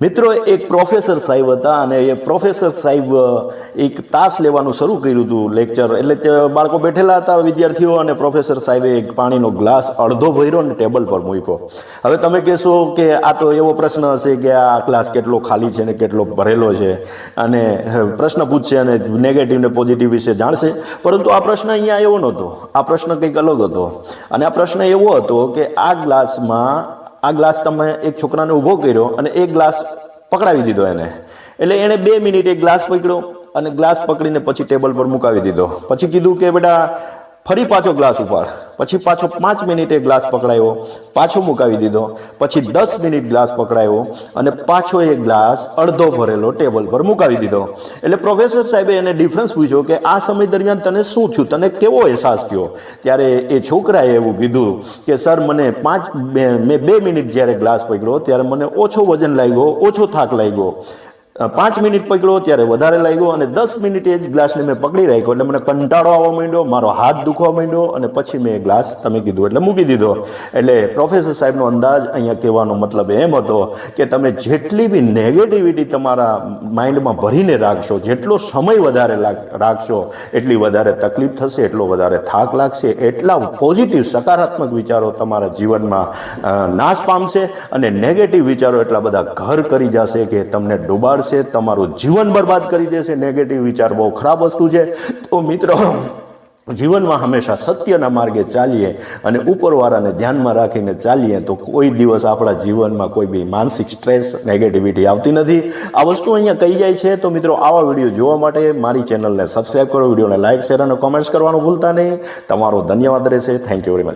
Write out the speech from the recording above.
મિત્રો, એક પ્રોફેસર સાહેબ હતા અને એ પ્રોફેસર સાહેબ એક તાસ લેવાનું શરૂ કર્યું હતું લેક્ચર એટલે તે બાળકો બેઠેલા હતા, વિદ્યાર્થીઓ, અને પ્રોફેસર સાહેબે એક પાણીનો ગ્લાસ અડધો ભર્યો ને ટેબલ પર મૂક્યો. હવે તમે કહેશો કે આ તો એવો પ્રશ્ન હશે કે આ ગ્લાસ કેટલો ખાલી છે ને કેટલો ભરેલો છે? અને પ્રશ્ન પૂછશે અને નેગેટિવ ને પોઝિટિવ વિશે જાણશે. પરંતુ આ પ્રશ્ન અહીંયા એવો નહોતો. આ પ્રશ્ન કંઈક અલગ હતો. અને આ પ્રશ્ન એવો હતો કે આ ગ્લાસમાં આ ગ્લાસ તમે એક છોકરાને ઊભો કર્યો અને એક ગ્લાસ પકડાવી દીધો એને. એટલે એણે બે મિનિટ એક ગ્લાસ પકડ્યો અને ગ્લાસ પકડીને પછી ટેબલ પર મુકાવી દીધો. પછી કીધું કે, બેટા ફરી પાછો ગ્લાસ ઉપાડ. પછી પાછો પાંચ મિનિટે ગ્લાસ પકડાયો. પાછો મુકાવી દીધો. પછી દસ મિનિટ ગ્લાસ પકડાયો અને પાછો એ ગ્લાસ અડધો ભરેલો ટેબલ પર મુકાવી દીધો. એટલે પ્રોફેસર સાહેબે એને ડિફરન્સ પૂછ્યો કે આ સમય દરમિયાન તને શું થયું? તને કેવો અહેસાસ થયો? ત્યારે એ છોકરાએ એવું કીધું કે, સર, મને પાંચ મેં બે મિનિટ જ્યારે ગ્લાસ પકડ્યો, ત્યારે મને ઓછો વજન લાગ્યો, ઓછો થાક લાગ્યો. પાંચ મિનિટ પકડ્યો ત્યારે વધારે લાગ્યો અને દસ મિનિટે જ ગ્લાસને મેં પકડી રાખ્યો. એટલે મને કંટાળો આવવા માંડ્યો, મારો હાથ દુખવા માંડ્યો અને પછી મેં ગ્લાસ તમે કીધું એટલે મૂકી દીધો. એટલે પ્રોફેસર સાહેબનો અંદાજ અહીંયા કહેવાનો મતલબ એમ હતો કે તમે જેટલી બી નેગેટિવિટી તમારા માઇન્ડમાં ભરીને રાખશો, જેટલો સમય વધારે રાખશો, એટલી વધારે તકલીફ થશે, એટલો વધારે થાક લાગશે, એટલા પોઝિટિવ સકારાત્મક વિચારો તમારા જીવનમાં નાશ પામશે અને નેગેટિવ વિચારો એટલા બધા ઘર કરી જશે કે તમને ડૂબાડશે તમારું જીવન બરબાદ કરી દેશે. નેગેટિવ વિચાર બહુ ખરાબ વસ્તુ છે. તો મિત્રો, જીવનમાં હંમેશા સત્યના માર્ગે ચાલીએ અને ઉપરવાળાને ધ્યાનમાં રાખીને ચાલીએ તો કોઈ દિવસ આપણા જીવનમાં કોઈ બી માનસિક સ્ટ્રેસ નેગેટિવિટી આવતી નથી. આ વસ્તુ અહીંયા કહી જાય છે. તો મિત્રો, આવા વીડિયો જોવા માટે મારી ચેનલને સબસ્ક્રાઈબ કરો, વિડીયોને લાઇક શેર અને કોમેન્ટ્સ કરવાનું ભૂલતા નહીં. તમારો ધન્યવાદ રહેશે. Thank you very much